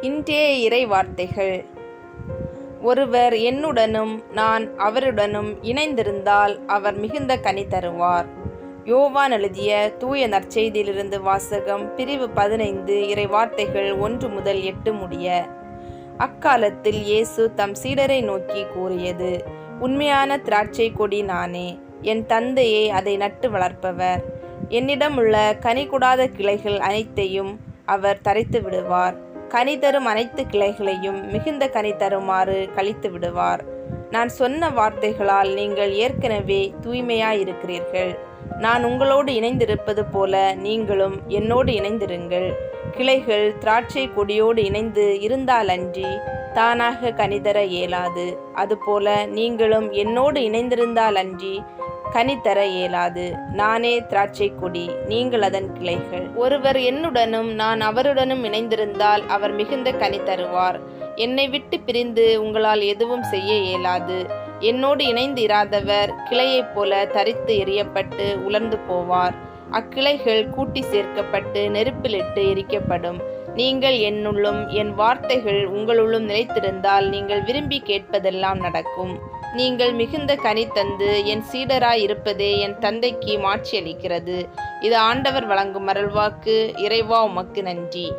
இன்றைய இறை வார்த்தைகள் ஒருவர் என்னுடனும் நான் அவருடனும் இணைந்திருந்தால் அவர் மிகுந்த கனி தருவார். யோவான் எழுதிய தூய நற்செய்தியிலிருந்து வாசகம் பிரிவு பதினைந்து இறை வார்த்தைகள் ஒன்று முதல் எட்டு முடிய அக்காலத்தில் இயேசு தம் சீடரை நோக்கி கூறியது உண்மையான திராட்சை கொடி நானே என் தந்தையே அதை நட்டு வளர்ப்பவர். என்னிடம் உள்ள கனி கூடாத கிளைகள் அனைத்தையும் அவர் தரைத்து விடுவார். கனி தரும் அனைத்து கிளைகளையும் மிகுந்த கனி தருமாறு கழித்து விடுவார். நான் சொன்ன வார்த்தைகளால் நீங்கள் ஏற்கனவே தூய்மையாயிருக்கிறீர்கள். நான் உங்களோடு இணைந்திருப்பது போல நீங்களும் என்னோடு இணைந்திருங்கள். கிளைகள் திராட்சை கொடியோடு இணைந்து இருந்தாலன்றி தானாக கனிதர இயலாது. அதுபோல நீங்களும் என்னோடு இணைந்திருந்தாலன்றி கனி தர இயலாது. நானே திராட்சை கொடி நீங்கள் அதன் கிளைகள். ஒருவர் என்னுடனும் நான் அவருடனும் இணைந்திருந்தால் அவர் மிகுந்த கனி தருவார். என்னை விட்டு பிரிந்து உங்களால் எதுவும் செய்ய இயலாது. என்னோடு இணைந்து இராதவர் கிளையைப் போல தரித்து எரியப்பட்டு உலர்ந்து போவார். அக்கிளைகள் கூட்டி சேர்க்கப்பட்டு நெருப்பிலிட்டு எரிக்கப்படும். நீங்கள் என்னுள்ளும் என் வார்த்தைகள் உங்களுள்ளும் நிலைத்திருந்தால் நீங்கள் விரும்பி கேட்பதெல்லாம் நடக்கும். நீங்கள் மிகுந்த கனி தந்து என் சீடராய் இருப்பதே என் தந்தைக்கு மாட்சியளிக்கிறது. இது ஆண்டவர் வழங்கும் அருள்வாக்கு இறைவா உமக்கு நன்றி.